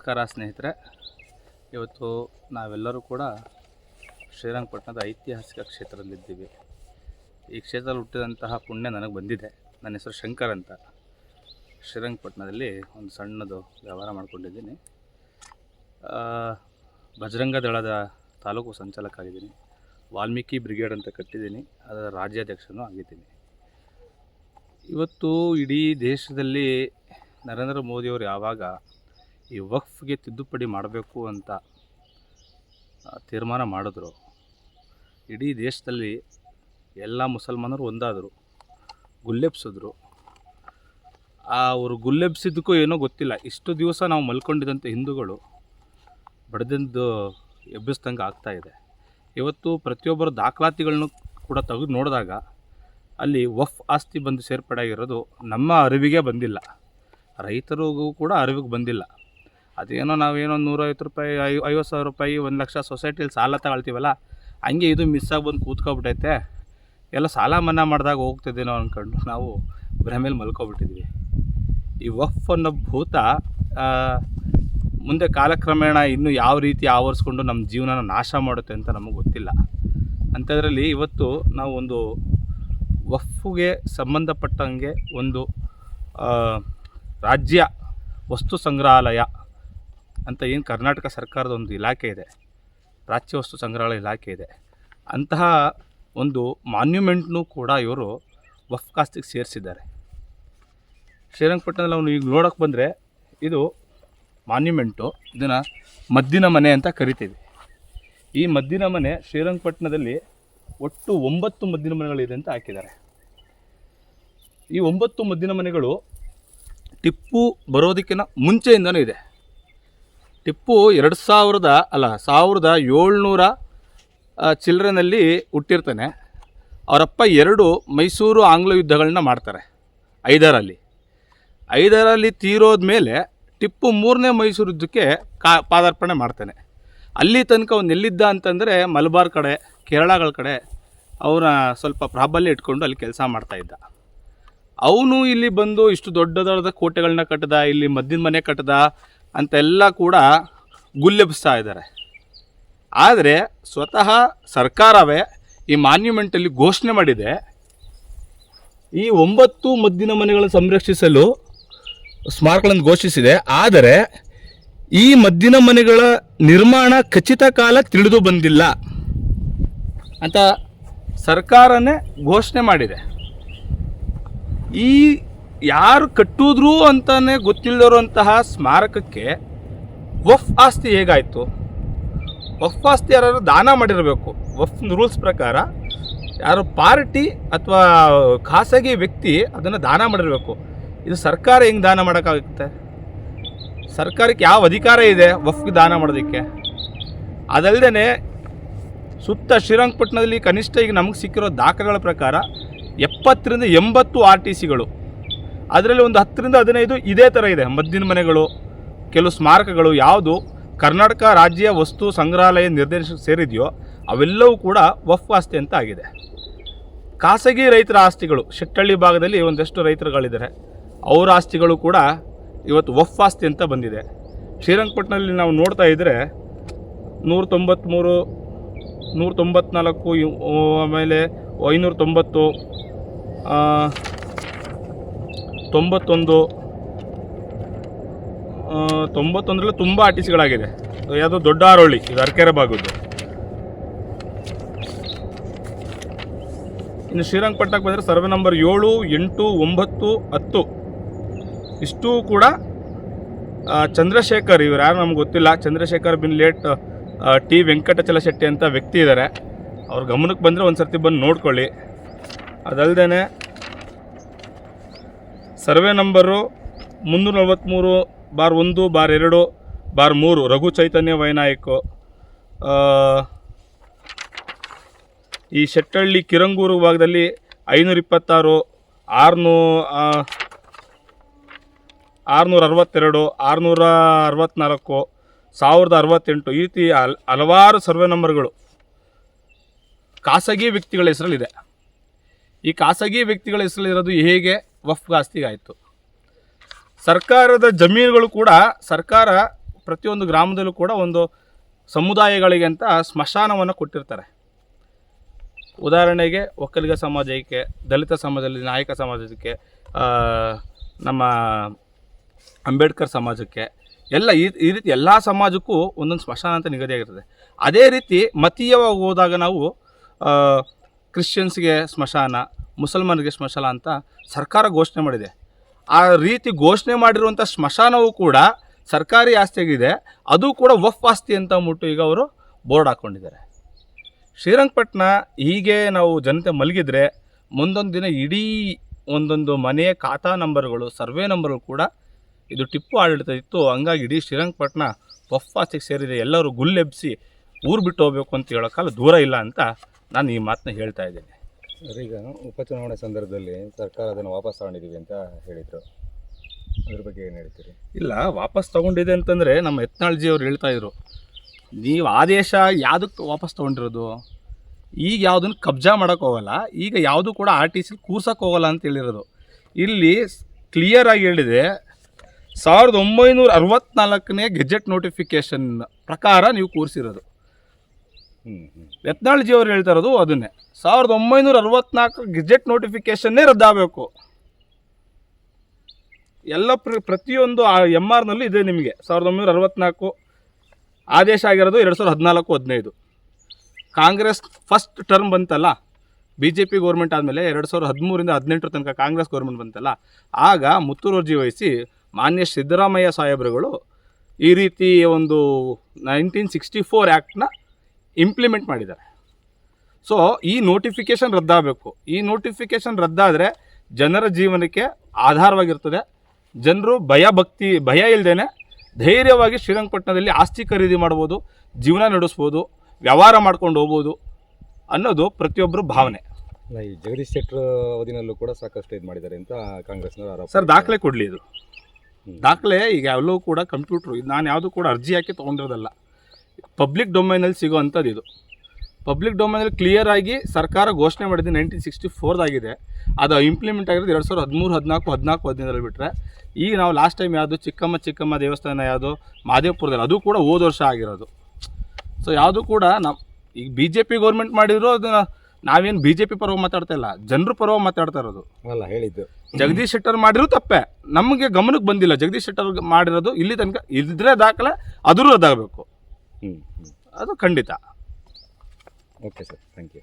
ನಮಸ್ಕಾರ ಸ್ನೇಹಿತರೆ. ಇವತ್ತು ನಾವೆಲ್ಲರೂ ಕೂಡ ಶ್ರೀರಂಗಪಟ್ಟಣದ ಐತಿಹಾಸಿಕ ಕ್ಷೇತ್ರದಲ್ಲಿದ್ದೀವಿ. ಈ ಕ್ಷೇತ್ರದಲ್ಲಿ ಹುಟ್ಟಿದಂತಹ ಪುಣ್ಯ ನನಗೆ ಬಂದಿದೆ. ನನ್ನ ಹೆಸರು ಶಂಕರ್ ಅಂತ. ಶ್ರೀರಂಗಪಟ್ಟಣದಲ್ಲಿ ಒಂದು ಸಣ್ಣದು ವ್ಯವಹಾರ ಮಾಡಿಕೊಂಡಿದ್ದೀನಿ. ಬಜರಂಗ ದಳದ ತಾಲೂಕು ಸಂಚಾಲಕ ಆಗಿದ್ದೀನಿ ವಾಲ್ಮೀಕಿ ಬ್ರಿಗೇಡ್ ಅಂತ ಕಟ್ಟಿದ್ದೀನಿ. ಅದರ ರಾಜ್ಯಾಧ್ಯಕ್ಷನೂ ಆಗಿದ್ದೀನಿ. ಇವತ್ತು ಇಡೀ ದೇಶದಲ್ಲಿ ನರೇಂದ್ರ ಮೋದಿಯವರು ಯಾವಾಗ ಈ ವಕ್ಫ್ಗೆ ತಿದ್ದುಪಡಿ ಮಾಡಬೇಕು ಅಂತ ತೀರ್ಮಾನ ಮಾಡಿದ್ರು. ಇಡೀ ದೇಶದಲ್ಲಿ ಎಲ್ಲ ಮುಸಲ್ಮಾನರು ಒಂದಾದರು, ಗುಲ್ಲೆಬ್ಸಿದ್ರು. ಅವರು ಗುಲ್ಲೆಬ್ಸಿದ್ದಕ್ಕೂ ಏನೋ ಗೊತ್ತಿಲ್ಲ. ಇಷ್ಟು ದಿವಸ ನಾವು ಮಲ್ಕೊಂಡಿದ್ದಂಥ ಹಿಂದೂಗಳು, ಬಡದಿಂದು ಎಬ್ಬಿಸ್ದಂಗೆ ಆಗ್ತಾ ಇದೆ. ಇವತ್ತು ಪ್ರತಿಯೊಬ್ಬರ ದಾಖಲಾತಿಗಳನ್ನು ಕೂಡ ತೆಗೆದು ನೋಡಿದಾಗ ಅಲ್ಲಿ ವಫ್ ಆಸ್ತಿ ಬಂದು ಸೇರ್ಪಡೆ ಆಗಿರೋದು ನಮ್ಮ ಅರಿವಿಗೆ ಬಂದಿಲ್ಲ. ರೈತರಿಗೂ ಕೂಡ ಅರಿವಿಗೆ ಬಂದಿಲ್ಲ. ಅದೇನೋ ನಾವೇನೋ ನೂರೈವತ್ತು ರೂಪಾಯಿ, ಐ, ಐವತ್ತು ಸಾವಿರ ರೂಪಾಯಿ, ಒಂದು ಲಕ್ಷ ಸೊಸೈಟಿಲಿ ಸಾಲ ತಗೊಳ್ತೀವಲ್ಲ, ಹಂಗೆ ಇದು ಮಿಸ್ ಆಗಿ ಬಂದು ಕೂತ್ಕೊಬಿಟ್ಟೈತೆ. ಎಲ್ಲ ಸಾಲ ಮನ್ನಾ ಮಾಡಿದಾಗ ಹೋಗ್ತಿದ್ದೇನೋ ಅಂದ್ಕೊಂಡು ನಾವು ಭ್ರಮೇಲಿ ಮಲ್ಕೊಬಿಟ್ಟಿದ್ವಿ. ಈ ವಫ್ ಅನ್ನೋ ಭೂತ ಮುಂದೆ ಕಾಲಕ್ರಮೇಣ ಇನ್ನೂ ಯಾವ ರೀತಿ ಆವರಿಸ್ಕೊಂಡು ನಮ್ಮ ಜೀವನನ ನಾಶ ಮಾಡುತ್ತೆ ಅಂತ ನಮಗೆ ಗೊತ್ತಿಲ್ಲ. ಅಂಥದ್ರಲ್ಲಿ ಇವತ್ತು ನಾವು ಒಂದು ವಫ್ಗೆ ಸಂಬಂಧಪಟ್ಟಂಗೆ ಒಂದು ರಾಜ್ಯ ವಸ್ತು ಸಂಗ್ರಹಾಲಯ ಅಂತ ಏನು ಕರ್ನಾಟಕ ಸರ್ಕಾರದ ಒಂದು ಇಲಾಖೆ ಇದೆ ಪ್ರಾಚ್ಯ ವಸ್ತು ಸಂಗ್ರಹಾಲಯ ಇಲಾಖೆ ಇದೆ, ಅಂತಹ ಒಂದು ಮಾನ್ಯುಮೆಂಟ್ನೂ ಕೂಡ ಇವರು ವಫ್ ಕಾಸ್ತಿಗೆ ಸೇರಿಸಿದ್ದಾರೆ. ಶ್ರೀರಂಗಪಟ್ಟಣದಲ್ಲಿ ಅವನು ಈಗ ನೋಡೋಕೆ ಬಂದರೆ ಇದು ಮಾನ್ಯುಮೆಂಟು, ಇದನ್ನು ಮದ್ದಿನ ಮನೆ ಅಂತ ಕರಿತೀವಿ. ಈ ಮದ್ದಿನ ಮನೆ ಶ್ರೀರಂಗಪಟ್ಟಣದಲ್ಲಿ ಒಟ್ಟು ಒಂಬತ್ತು ಮದ್ದಿನ ಮನೆಗಳಿದೆ ಅಂತ ಹಾಕಿದ್ದಾರೆ. ಈ ಒಂಬತ್ತು ಮದ್ದಿನ ಮನೆಗಳು ಟಿಪ್ಪು ಬರೋದಕ್ಕಿಂತ ಮುಂಚೆಯಿಂದನೂ ಇದೆ. ಟಿಪ್ಪು ಎರಡು ಸಾವಿರದ, ಅಲ್ಲ, ಸಾವಿರದ ಏಳ್ನೂರ ಚಿಲ್ಲರೆನಲ್ಲಿ ಹುಟ್ಟಿರ್ತಾನೆ. ಅವರಪ್ಪ ಎರಡು ಮೈಸೂರು ಆಂಗ್ಲ ಯುದ್ಧಗಳನ್ನ ಮಾಡ್ತಾರೆ, ಐದರಲ್ಲಿ. ಐದರಲ್ಲಿ ತೀರೋದ ಮೇಲೆ ಟಿಪ್ಪು ಮೂರನೇ ಮೈಸೂರು ಯುದ್ಧಕ್ಕೆ ಕಾ, ಪಾದಾರ್ಪಣೆ ಮಾಡ್ತಾನೆ. ಅಲ್ಲಿ ತನಕ ಅವನು ಎಲ್ಲಿದ್ದ ಅಂತಂದರೆ ಮಲಬಾರ್ ಕಡೆ, ಕೇರಳಗಳ ಕಡೆ, ಅವನ ಸ್ವಲ್ಪ ಪ್ರಾಬಲ್ಯ ಇಟ್ಕೊಂಡು ಅಲ್ಲಿ ಕೆಲಸ ಮಾಡ್ತಾಯಿದ್ದ ಅವನು ಇಲ್ಲಿ ಬಂದು ಇಷ್ಟು ದೊಡ್ಡ ದೊಡ್ಡ ಕೋಟೆಗಳನ್ನ ಕಟ್ಟದ, ಇಲ್ಲಿ ಮದ್ದಿನ ಮನೆ ಕಟ್ಟದ ಅಂತೆಲ್ಲ ಕೂಡ ಗುಲ್ಲೆಬ್ಸ್ತಾ ಇದ್ದಾರೆ. ಆದರೆ ಸ್ವತಃ ಸರ್ಕಾರವೇ ಈ ಮಾನ್ಯುಮೆಂಟಲ್ಲಿ ಘೋಷಣೆ ಮಾಡಿದೆ, ಈ ಒಂಬತ್ತು ಮದ್ದಿನ ಮನೆಗಳನ್ನು ಸಂರಕ್ಷಿಸಲು ಸ್ಮಾರಕಗಳನ್ನು ಘೋಷಿಸಿದೆ. ಆದರೆ ಈ ಮದ್ದಿನ ಮನೆಗಳ ನಿರ್ಮಾಣ ಖಚಿತ ಕಾಲ ತಿಳಿದು ಬಂದಿಲ್ಲ ಅಂತ ಸರ್ಕಾರನೇ ಘೋಷಣೆ ಮಾಡಿದೆ. ಈ ಯಾರು ಕಟ್ಟಿದ್ರು ಅಂತಾನೆ ಗೊತ್ತಿಲ್ಲದಿರುವಂತಹ ಸ್ಮಾರಕಕ್ಕೆ ವಫ್ ಆಸ್ತಿ ಹೇಗಾಯಿತು? ವಫ್ ಆಸ್ತಿ ಯಾರು ದಾನ ಮಾಡಿರಬೇಕು. ವಫ್ ರೂಲ್ಸ್ ಪ್ರಕಾರ ಯಾರು ಪಾರ್ಟಿ ಅಥವಾ ಖಾಸಗಿ ವ್ಯಕ್ತಿ ಅದನ್ನು ದಾನ ಮಾಡಿರಬೇಕು. ಇದು ಸರ್ಕಾರ ಹೆಂಗೆ ದಾನ ಮಾಡೋಕ್ಕಾಗುತ್ತೆ? ಸರ್ಕಾರಕ್ಕೆ ಯಾವ ಅಧಿಕಾರ ಇದೆ ವಫ್ಗೆ ದಾನ ಮಾಡೋದಕ್ಕೆ? ಅದಲ್ಲದೆ ಸುತ್ತ ಶ್ರೀರಂಗಪಟ್ಟಣದಲ್ಲಿ ಕನಿಷ್ಠ ಈಗ ನಮಗೆ ಸಿಕ್ಕಿರೋ ದಾಖಲೆಗಳ ಪ್ರಕಾರ ಎಪ್ಪತ್ತರಿಂದ ಎಂಬತ್ತು ಆರ್ ಟಿ ಸಿಗಳು ಅದರಲ್ಲಿ ಒಂದು ಹತ್ತರಿಂದ ಹದಿನೈದು ಇದೇ ಥರ ಇದೆ. ಮದ್ದಿನ ಮನೆಗಳು, ಕೆಲವು ಸ್ಮಾರಕಗಳು, ಯಾವುದು ಕರ್ನಾಟಕ ರಾಜ್ಯ ವಸ್ತು ಸಂಗ್ರಹಾಲಯ ನಿರ್ದೇಶಕ ಸೇರಿದೆಯೋ, ಅವೆಲ್ಲವೂ ಕೂಡ ವಫ್ ಆಸ್ತಿ ಅಂತ ಆಗಿದೆ. ಖಾಸಗಿ ರೈತರ ಆಸ್ತಿಗಳು, ಶೆಟ್ಟಳ್ಳಿ ಭಾಗದಲ್ಲಿ ಒಂದಷ್ಟು ರೈತರುಗಳಿದ್ದಾರೆ. ಅವರ ಆಸ್ತಿಗಳು ಕೂಡ ಇವತ್ತು ವಫ್ ಆಸ್ತಿ ಅಂತ ಬಂದಿದೆ. ಶ್ರೀರಂಗಪಟ್ಟಣದಲ್ಲಿ ನಾವು ನೋಡ್ತಾ ಇದ್ದರೆ ನೂರ ತೊಂಬತ್ತ್ಮೂರು ನೂರ ತೊಂಬತ್ನಾಲ್ಕು ಆಮೇಲೆ ಐನೂರ ತೊಂಬತ್ತು ತೊಂಬತ್ತೊಂದು ತೊಂಬತ್ತೊಂದರಲ್ಲಿ ತುಂಬ ಆರ್ ಟಿ ಸಿಗಳಾಗಿದೆ ಯಾವುದೋ ದೊಡ್ಡ ಆರೋಳಿ, ಇದು ಅರಕೆರೆ ಭಾಗದ್ದು ಇನ್ನು ಶ್ರೀರಂಗಪಟ್ಟಣಕ್ಕೆ ಬಂದರೆ ಸರ್ವೆ ನಂಬರ್ ಏಳು, ಎಂಟು, ಒಂಬತ್ತು, ಹತ್ತು. ಇಷ್ಟೂ ಕೂಡ ಚಂದ್ರಶೇಖರ್, ಇವ್ರು ಯಾರು ನಮ್ಗೆ ಗೊತ್ತಿಲ್ಲ. ಚಂದ್ರಶೇಖರ್ ಬಿನ್ ಲೇಟ್ ಟಿ ವೆಂಕಟಚಲ ಶೆಟ್ಟಿ ಅಂತ ವ್ಯಕ್ತಿ ಇದ್ದಾರೆ ಅವ್ರ ಗಮನಕ್ಕೆ ಬಂದರೆ ಒಂದು ಸರ್ತಿ ಬಂದು ನೋಡ್ಕೊಳ್ಳಿ. ಅದಲ್ಲದೆ ಸರ್ವೆ ನಂಬರು ಮುನ್ನೂರ ನಲ್ವತ್ತ್ಮೂರು ಬಾರ್ ಒಂದು, ಬಾರ್ ಎರಡು, ಬಾರ್ ಮೂರು, ರಘು ಚೈತನ್ಯ ವೈನಾಯಕು. ಈ ಶೆಟ್ಟಳ್ಳಿ ಕಿರಂಗೂರು ಭಾಗದಲ್ಲಿ ಐನೂರ ಇಪ್ಪತ್ತಾರು ಆರುನೂ ಆರುನೂರ ಅರವತ್ತೆರಡು ಆರುನೂರ ಅರವತ್ತ್ನಾಲ್ಕು ಸಾವಿರದ ಅರವತ್ತೆಂಟು, ಈ ರೀತಿ ಹಲ್, ಹಲವಾರು ಸರ್ವೆ ನಂಬರ್ಗಳು ಖಾಸಗಿ ವ್ಯಕ್ತಿಗಳ ಹೆಸರಲ್ಲಿದೆ. ಈ ಖಾಸಗಿ ವ್ಯಕ್ತಿಗಳ ಹೆಸರಲ್ಲಿರೋದು ಹೇಗೆ? ವಫ್ ಆಸ್ತಿಗಾಯಿತು ಸರ್ಕಾರದ ಜಮೀನುಗಳು ಕೂಡ ಸರ್ಕಾರ ಪ್ರತಿಯೊಂದು ಗ್ರಾಮದಲ್ಲೂ ಕೂಡ ಒಂದು ಸಮುದಾಯಗಳಿಗೆ ಅಂತ ಸ್ಮಶಾನವನ್ನು ಕೊಟ್ಟಿರ್ತಾರೆ. ಉದಾಹರಣೆಗೆ ಒಕ್ಕಲಿಗ ಸಮಾಜಕ್ಕೆ, ದಲಿತ ಸಮಾಜದಲ್ಲಿ, ನಾಯಕ ಸಮಾಜಕ್ಕೆ ನಮ್ಮ ಅಂಬೇಡ್ಕರ್ ಸಮಾಜಕ್ಕೆ ಎಲ್ಲ ಈ ಈ ರೀತಿ ಎಲ್ಲ ಸಮಾಜಕ್ಕೂ ಒಂದೊಂದು ಸ್ಮಶಾನ ಅಂತ ನಿಗದಿಯಾಗಿರ್ತದೆ ಅದೇ ರೀತಿ ಮತೀಯವಾಗಿ ಹೋದಾಗ ನಾವು ಕ್ರಿಶ್ಚಿಯನ್ಸ್ಗೆ ಸ್ಮಶಾನ, ಮುಸಲ್ಮಾನರಿಗೆ ಸ್ಮಶಾನ ಅಂತ ಸರ್ಕಾರ ಘೋಷಣೆ ಮಾಡಿದೆ. ಆ ರೀತಿ ಘೋಷಣೆ ಮಾಡಿರುವಂಥ ಸ್ಮಶಾನವೂ ಕೂಡ ಸರ್ಕಾರಿ ಆಸ್ತಿಯಾಗಿದೆ. ಅದು ಕೂಡ ವಫ್ ಆಸ್ತಿ ಅಂತ ಅಂದ್ಬಿಟ್ಟು ಈಗ ಅವರು ಬೋರ್ಡ್ ಹಾಕ್ಕೊಂಡಿದ್ದಾರೆ. ಶ್ರೀರಂಗಪಟ್ಟಣ ಹೀಗೆ ನಾವು ಜನತೆ ಮಲಗಿದ್ರೆ ಮುಂದೊಂದು ದಿನ ಇಡೀ ಒಂದೊಂದು ಮನೆಯ ಖಾತಾ ನಂಬರ್ಗಳು, ಸರ್ವೆ ನಂಬರ್ಗಳು ಕೂಡ ಇದು ಟಿಪ್ಪು ಆಡಳಿತ ಇತ್ತು. ಹಂಗಾಗಿ ಇಡೀ ಶ್ರೀರಂಗಪಟ್ಟಣ ವಫ್ ಆಸ್ತಿಗೆ ಸೇರಿದೆ. ಎಲ್ಲರೂ ಗುಲ್ಲೆಬ್ಸಿ ಊರು ಬಿಟ್ಟು ಹೋಗ್ಬೇಕು ಅಂತ ಹೇಳೋಕ್ಕಲ್ಲ ದೂರ ಇಲ್ಲ ಅಂತ ನಾನು ಈ ಮಾತನ್ನ ಹೇಳ್ತಾ ಇದ್ದೀನಿ. ಸರ್, ಈಗ ಉಪಚುನಾವಣೆ ಸಂದರ್ಭದಲ್ಲಿ ಸರ್ಕಾರ ಅದನ್ನು ವಾಪಸ್ ತಗೊಂಡಿದ್ದೀವಿ ಅಂತ ಹೇಳಿದರು. ಅದ್ರ ಬಗ್ಗೆ ಏನು ಹೇಳ್ತೀರಿ? ಇಲ್ಲ ವಾಪಸ್ ತಗೊಂಡಿದೆ ಅಂತಂದರೆ ನಮ್ಮ ಯತ್ನಾಳ್ಜಿ ಅವ್ರು ಹೇಳ್ತಾ ಇದ್ರು. ನೀವು ಆದೇಶ ಯಾವುದಕ್ಕೆ ವಾಪಸ್ ತೊಗೊಂಡಿರೋದು? ಈಗ ಯಾವುದನ್ನು ಕಬ್ಜಾ ಮಾಡೋಕ್ಕೆ ಹೋಗಲ್ಲ ಈಗ ಯಾವುದು ಕೂಡ ಆರ್ ಟಿ ಸಿಲಿ ಕೂರ್ಸೋಕ್ಕೆ ಹೋಗಲ್ಲ ಅಂತ ಹೇಳಿರೋದು. ಇಲ್ಲಿ ಕ್ಲಿಯರಾಗಿ ಹೇಳಿದೆ ಸಾವಿರದ ಒಂಬೈನೂರ ಅರವತ್ತ್ನಾಲ್ಕನೇ ಗೆಜೆಟ್ ನೋಟಿಫಿಕೇಷನ್ ಪ್ರಕಾರ ನೀವು ಕೂರಿಸಿರೋದು. ಯತ್ನಾಳ್ಜಿ ಅವರು ಹೇಳ್ತಾ ಇರೋದು ಅದನ್ನೇ. ಸಾವಿರದ ಒಂಬೈನೂರ ಅರವತ್ನಾಲ್ಕು ಗೆಜೆಟ್ ನೋಟಿಫಿಕೇಶನ್ನೇ ರದ್ದಾಗಬೇಕು. ಎಲ್ಲ ಪ್ರ, ಪ್ರತಿಯೊಂದು ಆ ಎಂ ಆರ್ನಲ್ಲೂ ಇದೆ ನಿಮಗೆ. ಸಾವಿರದ ಒಂಬೈನೂರ ಅರವತ್ನಾಲ್ಕು ಆದೇಶ ಆಗಿರೋದು ಎರಡು ಸಾವಿರದ ಹದಿನಾಲ್ಕು ಹದಿನೈದು. ಕಾಂಗ್ರೆಸ್ ಫಸ್ಟ್ ಟರ್ಮ್ ಬಂತಲ್ಲ? ಬಿ ಜೆ ಪಿ ಗೌರ್ಮೆಂಟ್ ಆದಮೇಲೆ ಎರಡು ಸಾವಿರದ ಹದಿಮೂರಿಂದ ಹದಿನೆಂಟರ ತನಕ ಕಾಂಗ್ರೆಸ್ ಗೌರ್ಮೆಂಟ್ ಬಂತಲ್ಲ? ಆಗ ಮುತ್ತುವರ್ಜಿ ವಹಿಸಿ ಮಾನ್ಯ ಸಿದ್ದರಾಮಯ್ಯ ಸಾಹೇಬರುಗಳು ಈ ರೀತಿ ಒಂದು ನೈನ್ಟೀನ್ ಸಿಕ್ಸ್ಟಿ ಫೋರ್ ಆ್ಯಕ್ಟ್ನ ಇಂಪ್ಲಿಮೆಂಟ್ ಮಾಡಿದ್ದಾರೆ. ಸೊ ಈ ನೋಟಿಫಿಕೇಷನ್ ರದ್ದಾಗಬೇಕು. ಈ ನೋಟಿಫಿಕೇಷನ್ ರದ್ದಾದರೆ ಜನರ ಜೀವನಕ್ಕೆ ಆಧಾರವಾಗಿರ್ತದೆ. ಜನರು ಭಯ ಭಕ್ತಿ ಭಯ ಇಲ್ಲದೇನೆ ಧೈರ್ಯವಾಗಿ ಶ್ರೀರಂಗಪಟ್ಟಣದಲ್ಲಿ ಆಸ್ತಿ ಖರೀದಿ ಮಾಡ್ಬೋದು ಜೀವನ ನಡೆಸ್ಬೋದು ವ್ಯವಹಾರ ಮಾಡ್ಕೊಂಡು ಹೋಗ್ಬೋದು ಅನ್ನೋದು ಪ್ರತಿಯೊಬ್ಬರ ಭಾವನೆ. ಈ ಜಗದೀಶ್ ಶೆಟ್ಟರ್ ಅವಧಿನಲ್ಲೂ ಕೂಡ ಸಾಕಷ್ಟು ಇದು ಮಾಡಿದ್ದಾರೆ ಅಂತ ಕಾಂಗ್ರೆಸ್ನವರು ಆರೋಪ ಸರ್ ದಾಖಲೆ ಕೊಡಲಿ ಇದು. ದಾಖಲೆ ಈಗ ಎಲ್ಲವೂ ಕೂಡ ಕಂಪ್ಯೂಟ್ರು. ಇದು ನಾನು ಯಾವುದು ಕೂಡ ಅರ್ಜಿ ಹಾಕಿ ತೊಗೊಂಡಿರೋದಲ್ಲ. ಪಬ್ಲಿಕ್ ಡೊಮೈನಲ್ಲಿ ಸಿಗೋ ಅಂಥದ್ದು ಇದು. ಪಬ್ಲಿಕ್ ಡೊಮೈನಲ್ಲಿ ಕ್ಲಿಯರ್ ಆಗಿ ಸರ್ಕಾರ ಘೋಷಣೆ ಮಾಡಿದ್ದು ನೈನ್ಟೀನ್ ಸಿಕ್ಸ್ಟಿ ಫೋರ್ದಾಗಿದೆ ಅದು ಇಂಪ್ಲಿಮೆಂಟ್ ಆಗಿರೋದು ಎರಡು ಸಾವಿರದ ಹದಿಮೂರು ಹದಿನಾಲ್ಕು ಹದಿನಾಲ್ಕು ಹದಿನೈದರಲ್ಲಿ ಬಿಟ್ಟರೆ ಈಗ ನಾವು ಲಾಸ್ಟ್ ಟೈಮ್ ಯಾವುದು? ಚಿಕ್ಕಮ್ಮ ಚಿಕ್ಕಮ್ಮ ದೇವಸ್ಥಾನ ಯಾವುದು? ಮಾದೇವಪುರದಲ್ಲಿ. ಅದು ಕೂಡ ಹೋದ ವರ್ಷ ಆಗಿರೋದು. ಸೊ ಯಾವುದು ಕೂಡ ನಮ್ಮ ಈಗ ಬಿ ಜೆ ಪಿ ಗೌರ್ಮೆಂಟ್ ಮಾಡಿದ್ರು ಅದನ್ನ ನಾವೇನು ಬಿ ಜೆ ಪಿ ಪರವಾಗಿ ಮಾತಾಡ್ತಾ ಇಲ್ಲ. ಜನರ ಪರವಾಗಿ ಮಾತಾಡ್ತಾ ಇರೋದು. ಅಲ್ಲ ಹೇಳಿದ್ದು. ಜಗದೀಶ್ ಶೆಟ್ಟರ್ ಮಾಡಿರೋ ತಪ್ಪೆ. ನಮಗೆ ಗಮನಕ್ಕೆ ಬಂದಿಲ್ಲ. ಜಗದೀಶ್ ಶೆಟ್ಟರ್ ಮಾಡಿರೋದು ಇಲ್ಲಿ ತನಕ ಇದ್ರೆ ದಾಖಲೆ ಅದರೂ ರದ್ದಾಗಬೇಕು ಹ್ಞೂ ಹ್ಞೂ ಅದು ಖಂಡಿತ. Okay sir thank you